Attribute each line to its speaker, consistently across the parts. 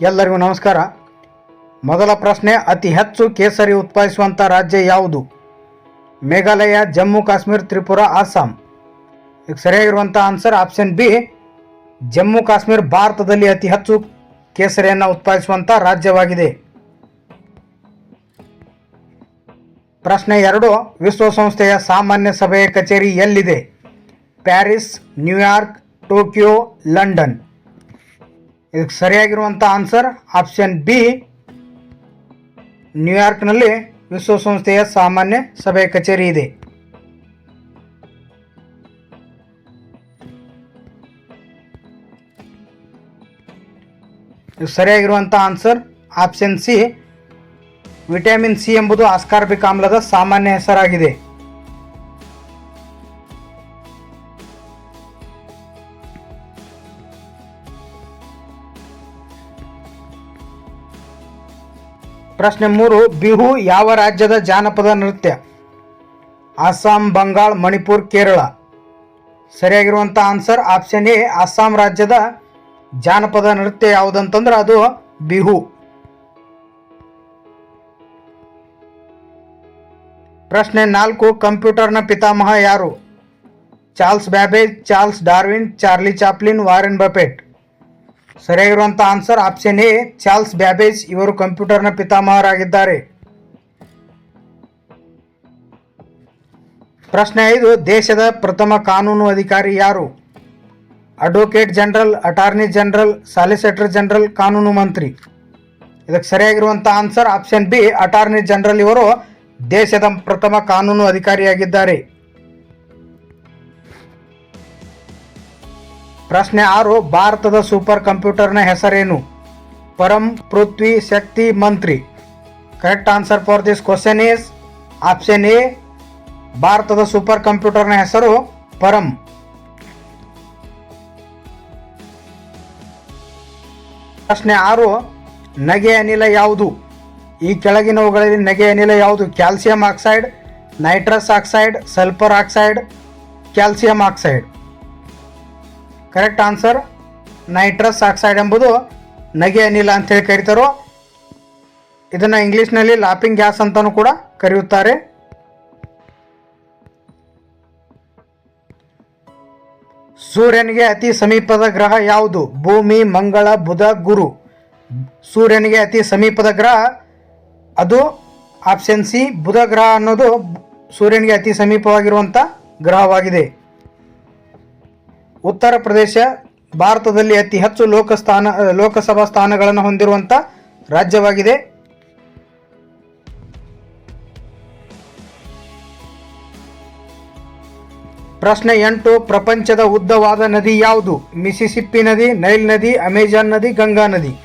Speaker 1: ಎಲ್ಲರಿಗೂ ನಮಸ್ಕಾರ. ಮೊದಲ ಪ್ರಶ್ನೆ, ಅತಿ ಹೆಚ್ಚು ಕೇಸರಿ ಉತ್ಪಾದಿಸುವಂಥ ರಾಜ್ಯ ಯಾವುದು? ಮೇಘಾಲಯ, ಜಮ್ಮು, ಕಾಶ್ಮೀರ, ತ್ರಿಪುರ, ಅಸ್ಸಾಂ. ಈಗ ಸರಿಯಾಗಿರುವಂಥ answer option B Jammu, Kashmir ಭಾರತದಲ್ಲಿ ಅತಿ ಹೆಚ್ಚು ಕೇಸರಿಯನ್ನು ಉತ್ಪಾದಿಸುವಂಥ ರಾಜ್ಯವಾಗಿದೆ. ಪ್ರಶ್ನೆ ಎರಡು, ವಿಶ್ವಸಂಸ್ಥೆಯ ಸಾಮಾನ್ಯ ಸಭೆಯ ಕಚೇರಿ ಎಲ್ಲಿದೆ? Paris, New York, Tokyo, London. ಇದಕ್ಕೆ ಸರಿಯಾಗಿರುವಂಥ ಆನ್ಸರ್ ಆಪ್ಷನ್ ಬಿ ನ್ಯೂಯಾರ್ಕ್ನಲ್ಲಿ ವಿಶ್ವಸಂಸ್ಥೆಯ ಸಾಮಾನ್ಯ ಸಭೆಯ ಕಚೇರಿ ಇದೆ. ಇದು ಸರಿಯಾಗಿರುವಂಥ answer option C vitamin C ಎಂಬುದು ಆಸ್ಕಾರ್ಬಿಕ್ ಆಮ್ಲದ ಸಾಮಾನ್ಯ ಹೆಸರಾಗಿದೆ. ಪ್ರಶ್ನೆ ಮೂರು, ಬಿಹು ಯಾವ ರಾಜ್ಯದ ಜಾನಪದ ನೃತ್ಯ? ಅಸ್ಸಾಂ, ಬಂಗಾಳ, ಮಣಿಪುರ್, ಕೇರಳ. ಸರಿಯಾಗಿರುವಂಥ ಆನ್ಸರ್ ಆಪ್ಷನ್ ಎ, ಅಸ್ಸಾಂ ರಾಜ್ಯದ ಜಾನಪದ ನೃತ್ಯ ಯಾವುದಂತಂದ್ರೆ ಅದು ಬಿಹು. ಪ್ರಶ್ನೆ ನಾಲ್ಕು, ಕಂಪ್ಯೂಟರ್ನ ಪಿತಾಮಹ ಯಾರು? Charles Babbage, Charles Darwin, Charlie Chaplin, Warren Buffett. ಸರಿಯಾಗಿರುವಂಥ answer option A Charles Babbage ಇವರು ಕಂಪ್ಯೂಟರ್ನ ಪಿತಾಮಹರಾಗಿದ್ದಾರೆ. ಪ್ರಶ್ನೆ ಐದು, ದೇಶದ ಪ್ರಥಮ ಕಾನೂನು ಅಧಿಕಾರಿ ಯಾರು? Advocate general, attorney general, solicitor general, ಕಾನೂನು ಮಂತ್ರಿ. ಇದಕ್ಕೆ ಸರಿಯಾಗಿರುವಂಥ answer option B, attorney general ಇವರು ದೇಶದ ಪ್ರಥಮ ಕಾನೂನು ಅಧಿಕಾರಿಯಾಗಿದ್ದಾರೆ. ಪ್ರಶ್ನೆ ಆರು, ಭಾರತದ ಸೂಪರ್ ಕಂಪ್ಯೂಟರ್ನ ಹೆಸರೇನು? ಪರಂ ಪೃಥ್ವಿ ಶಕ್ತಿ ಮಂತ್ರಿ. Correct answer for this question is option A ಭಾರತದ ಸೂಪರ್ ಕಂಪ್ಯೂಟರ್ನ ಹೆಸರು ಪರಂ. ಪ್ರಶ್ನೆ ಆರು, ನಗೆ ಅನಿಲ ಯಾವುದು? ಈ ಕೆಳಗಿನವುಗಳಲ್ಲಿ ನಗೆ ಅನಿಲ ಯಾವುದು? Calcium oxide, nitrous oxide, sulphur oxide, calcium oxide. Correct answer nitrous oxide ಎಂಬುದು ನಗೆ ಅನಿಲ ಅಂತೇಳಿ ಕರೀತಾರೋ, ಇದನ್ನು ಇಂಗ್ಲೀಷ್ನಲ್ಲಿ ಲಾಪಿಂಗ್ ಗ್ಯಾಸ್ ಅಂತಲೂ ಕೂಡ ಕರೆಯುತ್ತಾರೆ. ಸೂರ್ಯನಿಗೆ ಅತಿ ಸಮೀಪದ ಗ್ರಹ ಯಾವುದು? ಭೂಮಿ, ಮಂಗಳ, ಬುಧ, ಗುರು. ಸೂರ್ಯನಿಗೆ ಅತಿ ಸಮೀಪದ ಗ್ರಹ ಅದು ಆಪ್ಷನ್ ಸಿ, ಬುಧ ಗ್ರಹ ಅನ್ನೋದು ಸೂರ್ಯನಿಗೆ ಅತಿ ಸಮೀಪವಾಗಿರುವಂಥ ಗ್ರಹವಾಗಿದೆ. ಉತ್ತರ ಪ್ರದೇಶ ಭಾರತದಲ್ಲಿ ಅತಿ ಹೆಚ್ಚು ಲೋಕಸ್ಥಾನ, ಲೋಕಸಭಾ ಸ್ಥಾನಗಳನ್ನು ಹೊಂದಿರುವಂಥ ರಾಜ್ಯವಾಗಿದೆ. ಪ್ರಶ್ನೆ ಎಂಟು, ಪ್ರಪಂಚದ ಉದ್ದವಾದ ನದಿ ಯಾವುದು? ಮಿಸಿಸಿಪ್ಪಿ ನದಿ, ನೈಲ್ ನದಿ, ಅಮೆಜಾನ್ ನದಿ, ಗಂಗಾ ನದಿ?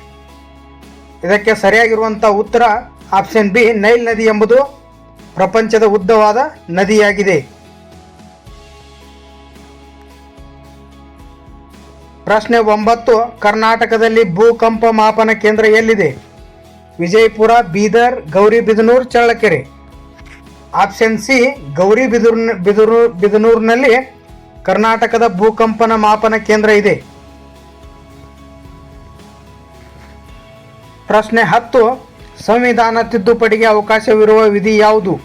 Speaker 1: ಇದಕ್ಕೆ ಸರಿಯಾಗಿರುವಂಥ ಉತ್ತರ ಆಪ್ಷನ್ ಬಿ, ನೈಲ್ ನದಿ ಎಂಬುದು ಪ್ರಪಂಚದ ಉದ್ದವಾದ ನದಿಯಾಗಿದೆ. ಪ್ರಶ್ನೆ ಒಂಬತ್ತು, ಕರ್ನಾಟಕದಲ್ಲಿ ಭೂಕಂಪ ಮಾಪನ ಕೇಂದ್ರ ಎಲ್ಲಿದೆ? ವಿಜಯಪುರ, ಬೀದರ್ ಗೌರಿಬಿದನೂರು ಚಳ್ಳಕೆರೆ. ಆಪ್ಷನ್ ಸಿ, ಗೌರಿ ಬಿದೂರ್, ಬಿದೂರು, ಬಿದನೂರಿನಲ್ಲಿ ಕರ್ನಾಟಕದ ಭೂಕಂಪನ ಮಾಪನ ಕೇಂದ್ರ ಇದೆ. ಪ್ರಶ್ನೆ ಹತ್ತು, ಸಂವಿಧಾನ ತಿದ್ದುಪಡಿಗೆ ಅವಕಾಶವಿರುವ ವಿಧಿ ಯಾವುದು?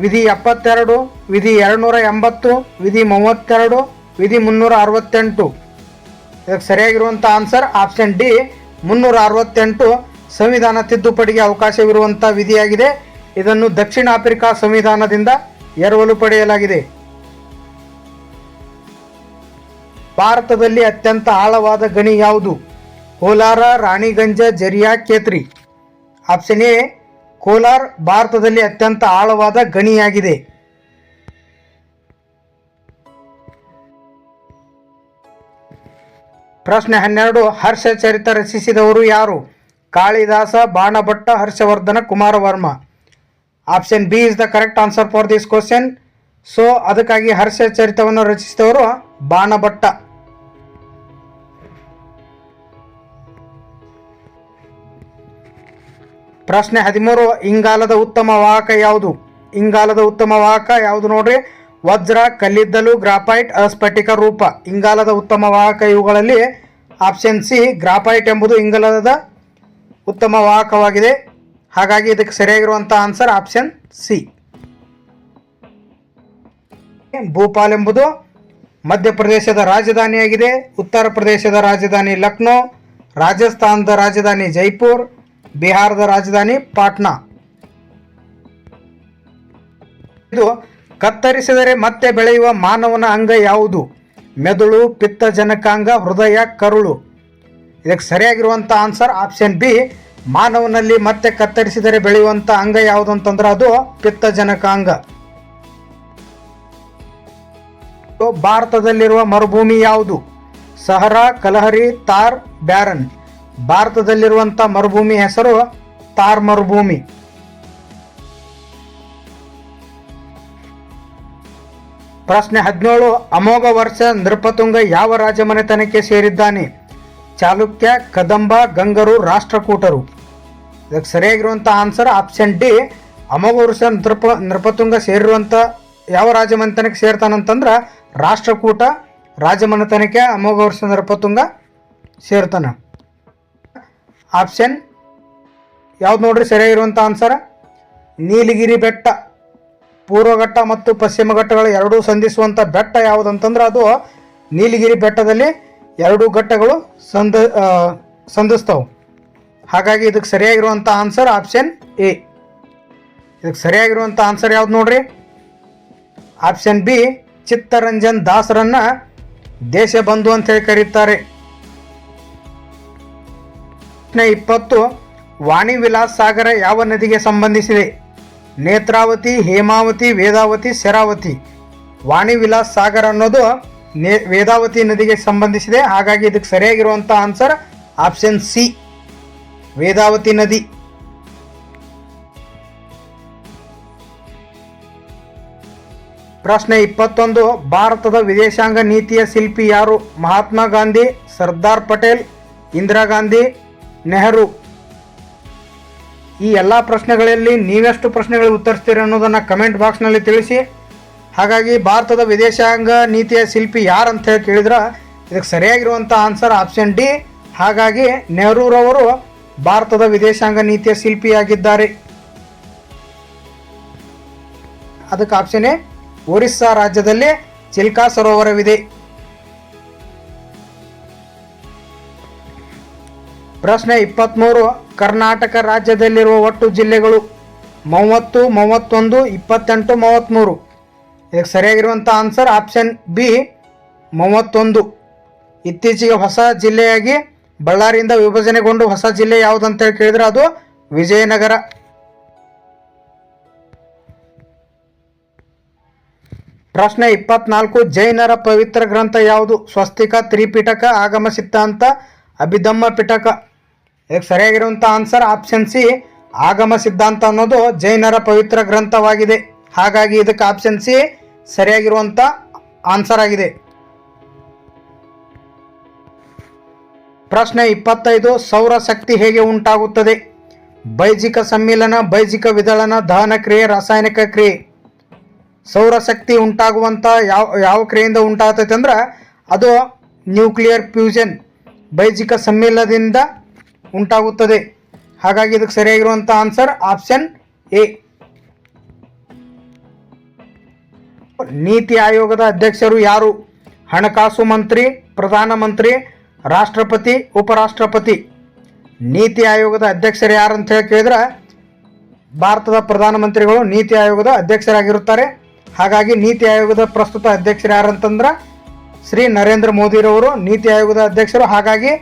Speaker 1: ವಿಧಿ ಎಪ್ಪತ್ತೆರಡು, ವಿಧಿ ಎರಡುನೂರ ಎಂಬತ್ತು, ವಿಧಿ ಮೂವತ್ತೆರಡು, ವಿಧಿ ಮುನ್ನೂರ ಅರವತ್ತೆಂಟು. ಇದಕ್ಕೆ ಸರಿಯಾಗಿರುವಂಥ ಆನ್ಸರ್ ಆಪ್ಷನ್ ಡಿ ಮುನ್ನೂರ ಅರವತ್ತೆಂಟು ಸಂವಿಧಾನ ತಿದ್ದುಪಡಿಗೆ ಅವಕಾಶವಿರುವಂಥ ವಿಧಿಯಾಗಿದೆ. ಇದನ್ನು ದಕ್ಷಿಣ ಆಫ್ರಿಕಾ ಸಂವಿಧಾನದಿಂದ ಎರವಲು ಪಡೆಯಲಾಗಿದೆ. ಭಾರತದಲ್ಲಿ ಅತ್ಯಂತ ಆಳವಾದ ಗಣಿ ಯಾವುದು? ಕೋಲಾರ, ರಾಣಿಗಂಜ, ಜರಿಯಾ, ಕೇತ್ರಿ. ಆಪ್ಷನ್ ಎ ಕೋಲಾರ್ ಭಾರತದಲ್ಲಿ ಅತ್ಯಂತ ಆಳವಾದ ಗಣಿಯಾಗಿದೆ. ಪ್ರಶ್ನೆ ಹನ್ನೆರಡು, ಹರ್ಷ ಚರಿತ ರಚಿಸಿದವರು ಯಾರು? Kalidasa, Banabhatta, Harshavardhana, Kumaravarma. Option B is the correct answer for this question. So, ಅದಕ್ಕಾಗಿ ಹರ್ಷ ಚರಿತವನ್ನು ರಚಿಸಿದವರು ಬಾಣಭಟ್ಟ. ಪ್ರಶ್ನೆ ಹದಿಮೂರು, ಇಂಗಾಲದ ಉತ್ತಮ ವಾಹಕ ಯಾವುದು? ಇಂಗಾಲದ ಉತ್ತಮ ವಾಹಕ ಯಾವುದು ನೋಡ್ರಿ? ವಜ್ರ, ಕಲ್ಲಿದ್ದಲು, ಗ್ರಾಫೈಟ್, ಅಸ್ಫಟಿಕ ರೂಪ, ಇಂಗಾಲದ ಉತ್ತಮ ವಾಹಕ ಇವುಗಳಲ್ಲಿ ಆಪ್ಷನ್ ಸಿ, ಗ್ರಾಫೈಟ್ ಎಂಬುದು ಇಂಗಾಲದ ಉತ್ತಮ ವಾಹಕವಾಗಿದೆ. ಹಾಗಾಗಿ ಇದಕ್ಕೆ ಸರಿಯಾಗಿರುವಂಥ ಆನ್ಸರ್ ಆಪ್ಷನ್ ಸಿ. ಭೂಪಾಲ್ ಎಂಬುದು ಮಧ್ಯಪ್ರದೇಶದ ರಾಜಧಾನಿಯಾಗಿದೆ. ಉತ್ತರ ಪ್ರದೇಶದ ರಾಜಧಾನಿ ಲಕ್ನೋ, ರಾಜಸ್ಥಾನದ ರಾಜಧಾನಿ ಜೈಪುರ್, ಬಿಹಾರದ ರಾಜಧಾನಿ ಪಾಟ್ನಾ. ಇದು ಕತ್ತರಿಸಿದರೆ ಮತ್ತೆ ಬೆಳೆಯುವ ಮಾನವನ ಅಂಗ ಯಾವುದು? ಮೆದುಳು ಪಿತ್ತಜನಕಾಂಗ ಹೃದಯ, ಕರುಳು. ಇದಕ್ಕೆ ಸರಿಯಾಗಿರುವಂಥ ಆನ್ಸರ್ ಆಪ್ಷನ್ ಬಿ, ಮಾನವನಲ್ಲಿ ಮತ್ತೆ ಕತ್ತರಿಸಿದರೆ ಬೆಳೆಯುವಂಥ ಅಂಗ ಯಾವುದು ಅಂತಂದ್ರೆ ಅದು ಪಿತ್ತಜನಕಾಂಗ ಭಾರತದಲ್ಲಿರುವ ಮರುಭೂಮಿ ಯಾವುದು? ಸಹರ, ಕಲಹರಿ, ತಾರ್, ಬ್ಯಾರನ್. ಭಾರತದಲ್ಲಿರುವಂಥ ಮರುಭೂಮಿ ಹೆಸರು ತಾರ್ ಮರುಭೂಮಿ. ಪ್ರಶ್ನೆ ಹದಿನೇಳು, ಅಮೋಘ ವರ್ಷ ನೃಪತುಂಗ ಯಾವ ರಾಜಮನೆತನಕ್ಕೆ ಸೇರಿದ್ದಾನೆ? ಚಾಲುಕ್ಯ, ಕದಂಬ, ಗಂಗರು, ರಾಷ್ಟ್ರಕೂಟರು. ಇದಕ್ಕೆ ಸರಿಯಾಗಿರುವಂಥ ಆನ್ಸರ್ ಆಪ್ಷನ್ ಡಿ ಅಮೋಘ ವರ್ಷ ನೃಪ, ನೃಪತುಂಗ ಸೇರಿರುವಂಥ ಯಾವ ರಾಜಮನೆತನಕ್ಕೆ ಸೇರ್ತಾನಂತಂದ್ರೆ ರಾಷ್ಟ್ರಕೂಟ, ರಾಜಮನೆತನಕ್ಕೆ ಅಮೋಘ ವರ್ಷ ನೃಪತುಂಗ ಸೇರ್ತಾನೆ. ಆಪ್ಷನ್ ಯಾವ್ದು ನೋಡ್ರಿ ಸರಿಯಾಗಿರುವಂಥ ಆನ್ಸರ್ ನೀಲಗಿರಿ ಬೆಟ್ಟ. ಪೂರ್ವಘಟ್ಟ ಮತ್ತು ಪಶ್ಚಿಮ ಘಟ್ಟಗಳು ಎರಡೂ ಸಂಧಿಸುವಂಥ ಬೆಟ್ಟ ಯಾವುದಂತಂದ್ರೆ ಅದು ನೀಲಗಿರಿ ಬೆಟ್ಟದಲ್ಲಿ ಎರಡೂ ಘಟ್ಟಗಳು ಸಂಧ ಸಂಧಿಸ್ತವೆ. ಹಾಗಾಗಿ ಇದಕ್ಕೆ ಸರಿಯಾಗಿರುವಂಥ ಆನ್ಸರ್ ಆಪ್ಷನ್ ಎ ಇದಕ್ಕೆ ಸರಿಯಾಗಿರುವಂಥ ಆನ್ಸರ್ ಯಾವ್ದು ನೋಡ್ರಿ? ಆಪ್ಷನ್ ಬಿ ಚಿತ್ತರಂಜನ್ ದಾಸರನ್ನು ದೇಶ ಬಂಧು ಅಂತ ಹೇಳಿ ಕರೀತಾರೆ. ಇಪ್ಪತ್ತು ವಾಣಿ ವಿಲಾಸ್ ಸಾಗರ ಯಾವ ನದಿಗೆ ಸಂಬಂಧಿಸಿದೆ? ನೇತ್ರಾವತಿ, ಹೇಮಾವತಿ, ವೇದಾವತಿ, ಶರಾವತಿ. ವಾಣಿ ವಿಲಾಸ್ ಸಾಗರ್ ಅನ್ನೋದು ನೇ, ವೇದಾವತಿ ನದಿಗೆ ಸಂಬಂಧಿಸಿದೆ. ಹಾಗಾಗಿ ಇದಕ್ಕೆ ಸರಿಯಾಗಿರುವಂಥ ಆನ್ಸರ್ ಆಪ್ಷನ್ ಸಿ ವೇದಾವತಿ ನದಿ. ಪ್ರಶ್ನೆ ಇಪ್ಪತ್ತೊಂದು, ಭಾರತದ ವಿದೇಶಾಂಗ ನೀತಿಯ ಶಿಲ್ಪಿ ಯಾರು? ಮಹಾತ್ಮ ಗಾಂಧಿ, ಸರ್ದಾರ್ ಪಟೇಲ್, ಇಂದಿರಾ ಗಾಂಧಿ, ನೆಹರು. ಈ ಎಲ್ಲ ಪ್ರಶ್ನೆಗಳಲ್ಲಿ ನೀವೆಷ್ಟು ಪ್ರಶ್ನೆಗಳಿಗೆ ಉತ್ತರಿಸ್ತೀರಿ ಅನ್ನೋದನ್ನು ಕಮೆಂಟ್ ಬಾಕ್ಸ್ನಲ್ಲಿ ತಿಳಿಸಿ. ಹಾಗಾಗಿ ಭಾರತದ ವಿದೇಶಾಂಗ ನೀತಿಯ ಶಿಲ್ಪಿ ಯಾರು ಅಂತ ಹೇಳಿ ಕೇಳಿದ್ರೆ, ಇದಕ್ಕೆ ಸರಿಯಾಗಿರುವಂಥ ಆನ್ಸರ್ ಆಪ್ಷನ್ ಡಿ. ಹಾಗಾಗಿ ನೆಹರೂರವರು ಭಾರತದ ವಿದೇಶಾಂಗ ನೀತಿಯ ಶಿಲ್ಪಿಯಾಗಿದ್ದಾರೆ. ಅದಕ್ಕೆ ಆಪ್ಷನ್ ಎ, ಒರಿಸ್ಸಾ ರಾಜ್ಯದಲ್ಲಿ ಚಿಲ್ಕಾ ಸರೋವರವಿದೆ. ಪ್ರಶ್ನೆ ಇಪ್ಪತ್ತ್ಮೂರು ಕರ್ನಾಟಕ ರಾಜ್ಯದಲ್ಲಿರುವ ಒಟ್ಟು ಜಿಲ್ಲೆಗಳು ಮೂವತ್ತು, ಮೂವತ್ತೊಂದು, ಇಪ್ಪತ್ತೆಂಟು, ಮೂವತ್ತ್ಮೂರು. ಇದಕ್ಕೆ ಸರಿಯಾಗಿರುವಂಥ ಆನ್ಸರ್ ಆಪ್ಷನ್ ಬಿ ಮೂವತ್ತೊಂದು. ಇತ್ತೀಚೆಗೆ ಹೊಸ ಜಿಲ್ಲೆಯಾಗಿ ಬಳ್ಳಾರಿಯಿಂದ ವಿಭಜನೆಗೊಂಡು ಹೊಸ ಜಿಲ್ಲೆ ಯಾವುದಂತೇಳಿ ಕೇಳಿದ್ರೆ ಅದು ವಿಜಯನಗರ. ಪ್ರಶ್ನೆ ಇಪ್ಪತ್ನಾಲ್ಕು, ಜೈನರ ಪವಿತ್ರ ಗ್ರಂಥ ಯಾವುದು? ಸ್ವಸ್ತಿಕ, ತ್ರಿಪಿಟಕ ಆಗಮ ಸಿದ್ಧಾಂತ ಅಭಿಧಮ್ಮ ಪಿಟಕ. ಇದಕ್ಕೆ ಸರಿಯಾಗಿರುವಂಥ ಆನ್ಸರ್ ಆಪ್ಷನ್ ಸಿ ಆಗಮ ಸಿದ್ಧಾಂತ ಅನ್ನೋದು ಜೈನರ ಪವಿತ್ರ ಗ್ರಂಥವಾಗಿದೆ. ಹಾಗಾಗಿ ಇದಕ್ಕೆ ಆಪ್ಷನ್ ಸಿ ಸರಿಯಾಗಿರುವಂಥ ಆನ್ಸರ್ ಆಗಿದೆ. ಪ್ರಶ್ನೆ ಇಪ್ಪತ್ತೈದು ಸೌರಶಕ್ತಿ ಹೇಗೆ ಉಂಟಾಗುತ್ತದೆ? ಬೈಜಿಕ ಸಮ್ಮಿಲನ, ಬೈಜಿಕ ವಿದಳನ, ದಹನ ಕ್ರಿಯೆ, ರಾಸಾಯನಿಕ ಕ್ರಿಯೆ. ಸೌರಶಕ್ತಿ ಉಂಟಾಗುವಂಥ ಯಾವ ಯಾವ ಕ್ರಿಯೆಯಿಂದ ಉಂಟಾಗ್ತೈತೆ ಅಂದ್ರೆ ಅದು ನ್ಯೂಕ್ಲಿಯರ್ ಫ್ಯೂಷನ್ ಬೈಜಿಕ ಸಮ್ಮಿಲನದಿಂದ ಉಂಟಾಗುತ್ತದೆ. ಹಾಗಾಗಿ ಇದಕ್ಕೆ ಸರಿಯಾಗಿರುವಂಥ ಆನ್ಸರ್ ಆಪ್ಷನ್ ಎ ನೀತಿ ಆಯೋಗದ ಅಧ್ಯಕ್ಷರು ಯಾರು? ಹಣಕಾಸು ಮಂತ್ರಿ ಪ್ರಧಾನಮಂತ್ರಿ ರಾಷ್ಟ್ರಪತಿ, ಉಪರಾಷ್ಟ್ರಪತಿ. ನೀತಿ ಆಯೋಗದ ಅಧ್ಯಕ್ಷರು ಯಾರು ಅಂತ ಹೇಳಿ ಕೇಳಿದ್ರೆ ಭಾರತದ ಪ್ರಧಾನಮಂತ್ರಿಗಳು ನೀತಿ ಆಯೋಗದ ಅಧ್ಯಕ್ಷರಾಗಿರುತ್ತಾರೆ. ಹಾಗಾಗಿ ನೀತಿ ಆಯೋಗದ ಪ್ರಸ್ತುತ ಅಧ್ಯಕ್ಷರು ಯಾರಂತಂದ್ರೆ ಶ್ರೀ ನರೇಂದ್ರ ಮೋದಿರವರು ನೀತಿ ಆಯೋಗದ ಅಧ್ಯಕ್ಷರು. ಹಾಗಾಗಿ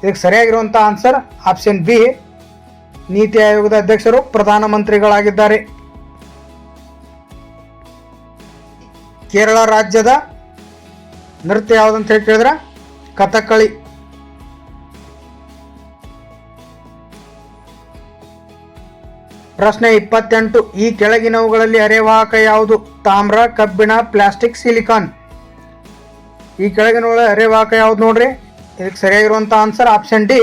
Speaker 1: ಇದಕ್ಕೆ ಸರಿಯಾಗಿರುವಂಥ ಆನ್ಸರ್ ಆಪ್ಷನ್ ಬಿ ನೀತಿ ಆಯೋಗದ ಅಧ್ಯಕ್ಷರು ಪ್ರಧಾನಮಂತ್ರಿಗಳಾಗಿದ್ದಾರೆ ಕೇರಳ ರಾಜ್ಯದ ನೃತ್ಯ ಯಾವುದಂತ ಹೇಳಿ ಕೇಳಿದ್ರೆ, ಕಥಕ್ಕಳಿ. ಪ್ರಶ್ನೆ ಇಪ್ಪತ್ತೆಂಟು, ಈ ಕೆಳಗಿನವುಗಳಲ್ಲಿ ಅರೆವಾಹಕ ಯಾವುದು? ತಾಮ್ರ, ಕಬ್ಬಿಣ, ಪ್ಲಾಸ್ಟಿಕ್, ಸಿಲಿಕಾನ್. ಈ ಕೆಳಗಿನವುಗಳ ಅರೆವಾಹಕ ಯಾವುದು ನೋಡ್ರಿ? ಇದಕ್ಕೆ ಸರಿಯಾಗಿರುವಂಥ ಆನ್ಸರ್ ಆಪ್ಷನ್ ಡಿ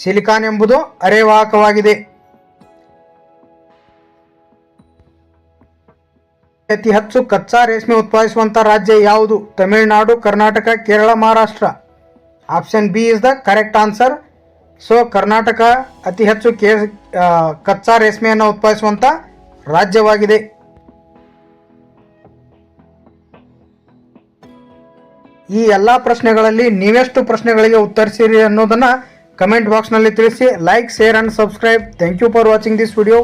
Speaker 1: ಸಿಲಿಕಾನ್ ಎಂಬುದು ಅರೆವಾಹಕವಾಗಿದೆ. ಅತಿ ಹೆಚ್ಚು ಕಚ್ಚಾ ರೇಷ್ಮೆ ಉತ್ಪಾದಿಸುವಂಥ ರಾಜ್ಯ ಯಾವುದು? Tamil Nadu, Karnataka, Kerala, Maharashtra? Option B is the correct answer so Karnataka ಅತಿ ಹೆಚ್ಚು ಕೇ ಕಚ್ಚಾ ರೇಷ್ಮೆಯನ್ನು ಉತ್ಪಾದಿಸುವಂಥ ರಾಜ್ಯವಾಗಿದೆ. ಈ ಎಲ್ಲ ಪ್ರಶ್ನೆಗಳಲ್ಲಿ ನೀವೆಷ್ಟು ಪ್ರಶ್ನೆಗಳಿಗೆ ಉತ್ತರಿಸಿರಿ ಅನ್ನೋದನ್ನು ಕಮೆಂಟ್ ಬಾಕ್ಸ್ನಲ್ಲಿ ತಿಳಿಸಿ like share and subscribe thank you for watching this video